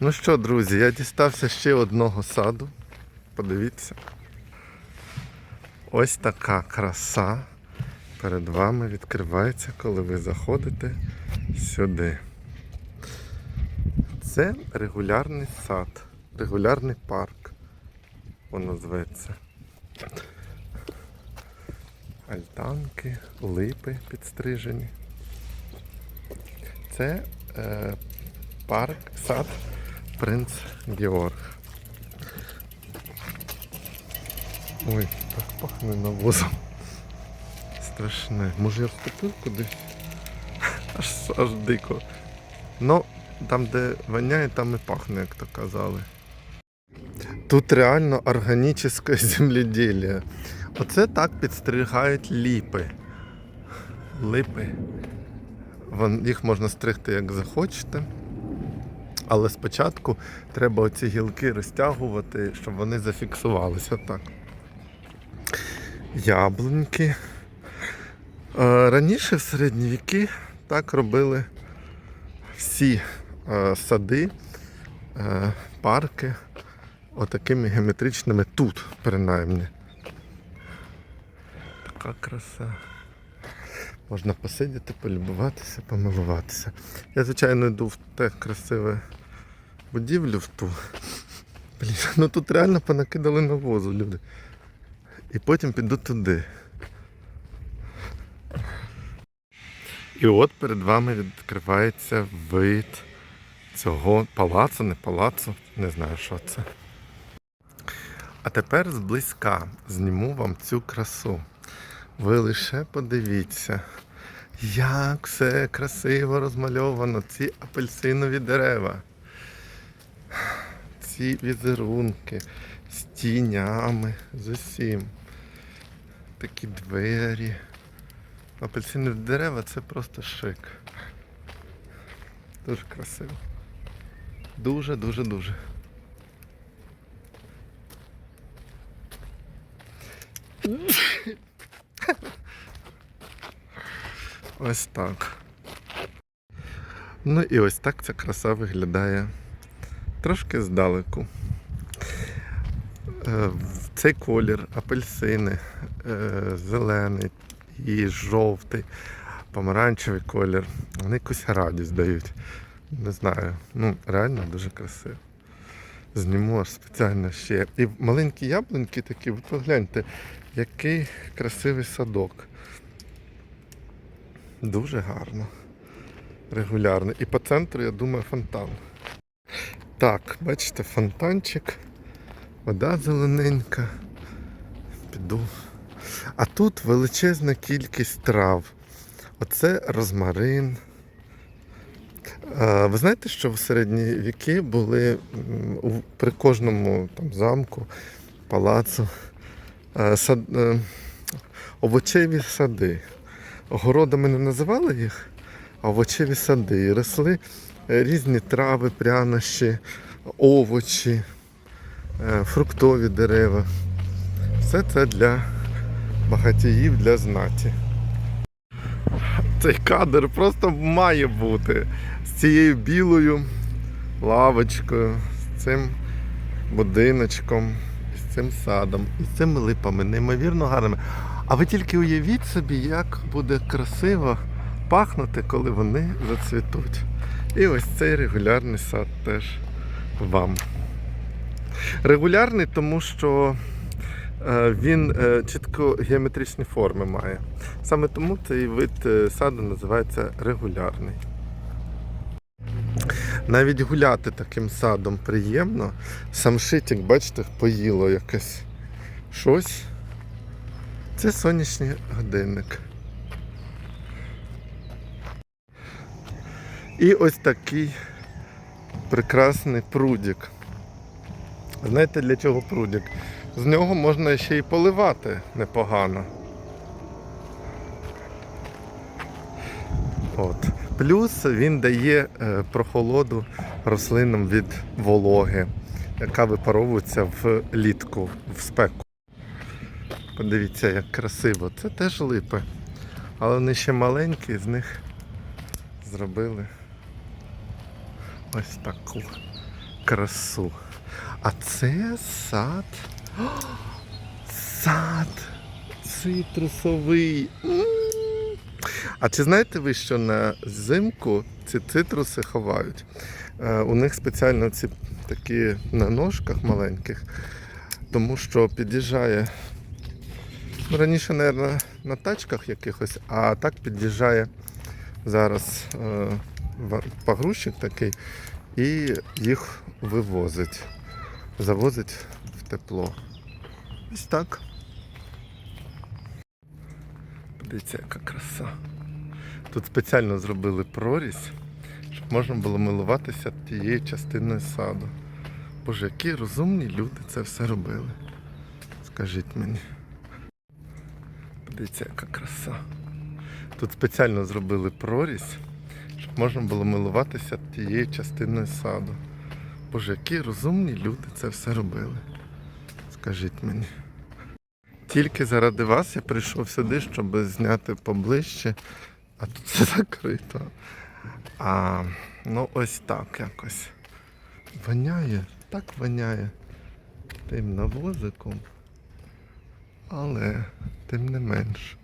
Ну що, друзі, я дістався ще одного саду. Подивіться. Ось така краса перед вами відкривається, коли ви заходите сюди. Це регулярний сад, регулярний парк. Воно зветься. Альтанки, липи підстрижені. Це е, парк, сад Принц Георг. Ой, так пахне навозом. Страшне. Може я вступив кудись? Аж, аж дико. Ну, там, де воняє, там і пахне, як то казали. Тут реально органічне земледілля. Оце так підстригають ліпи. Липи. Вон- Їх можна стригти як захочете. Але спочатку треба оці гілки розтягувати, щоб вони зафіксувалися так. Яблуньки. Е, Раніше в середні віки так робили всі е, сади, е, парки отакими геометричними тут, принаймні. Така краса. Можна посидіти, полюбуватися, помилуватися. Я, звичайно, йду в те красиве будівлю в ту. Блін, ну тут реально понакидали навозу люди. І потім піду туди. І от перед вами відкривається вид цього палацу, не палацу, не знаю, що це. А тепер зблизька зніму вам цю красу. Ви лише подивіться, як все красиво розмальовано, ці апельсинові дерева, ці візерунки з тінями, з усім. Такі двері. Апельсинові дерева це просто шик. Дуже красиво. Дуже, дуже, дуже. Ось так. Ну і ось так ця краса виглядає трошки здалеку. Е, Цей колір апельсини, е, зелений і жовтий, помаранчевий колір. Вони якусь радість дають. Не знаю. Ну, реально дуже красиво. Зніму аж спеціально ще. І маленькі яблуньки такі, ви погляньте, який красивий садок. Дуже гарно. Регулярно. І по центру, я думаю, фонтан. Так, бачите, фонтанчик. Вода зелененька. Піду. А тут величезна кількість трав. Оце розмарин. Ви знаєте, що в середні віки були при кожному там, замку, палацу е, сад, е, овочеві сади. Городами не називали їх, а овочеві сади. І росли е, різні трави, прянощі, овочі, е, фруктові дерева. Все це для багатіїв, для знаті. Цей кадр просто має бути з цією білою лавочкою, з цим будиночком, з цим садом, і з цими липами, неймовірно гарними. А ви тільки уявіть собі, як буде красиво пахнути, коли вони зацвітуть. І ось цей регулярний сад теж вам. Регулярний, тому що е, він е, чітко геометричні форми має. Саме тому цей вид е, саду називається регулярний. Навіть гуляти таким садом приємно. Сам шитик, бачите, поїло якесь щось. Це сонячний годинник. І ось такий прекрасний прудик. Знаєте для чого прудик? З нього можна ще й поливати непогано. От. Плюс він дає е, прохолоду рослинам від вологи, яка випаровується влітку, в спеку. Подивіться, як красиво. Це теж липи. Але вони ще маленькі, з них зробили ось таку красу. А це сад. Сад цитрусовий. А чи знаєте ви, що на зимку ці цитруси ховають? Е, У них спеціально ці такі на ножках маленьких, тому що під'їжджає. Ну, раніше, мабуть, на тачках якихось, а так під'їжджає зараз е, погрузчик такий і їх вивозить, завозить в тепло. Ось так. Подивіться, яка краса. Тут спеціально зробили прорізь, щоб можна було милуватися тією частиною саду. Боже, які розумні люди це все робили. Скажіть мені. Подивіться, яка краса. Тут спеціально зробили прорізь, можна було милуватися тією частиною саду. Боже, які розумні люди це все робили. Скажіть мені. Тільки заради вас я прийшов сюди, щоб зняти поближче, а тут все закрито. А, ну ось так якось. Воняє, так воняє тим навозиком. Але тим не менш.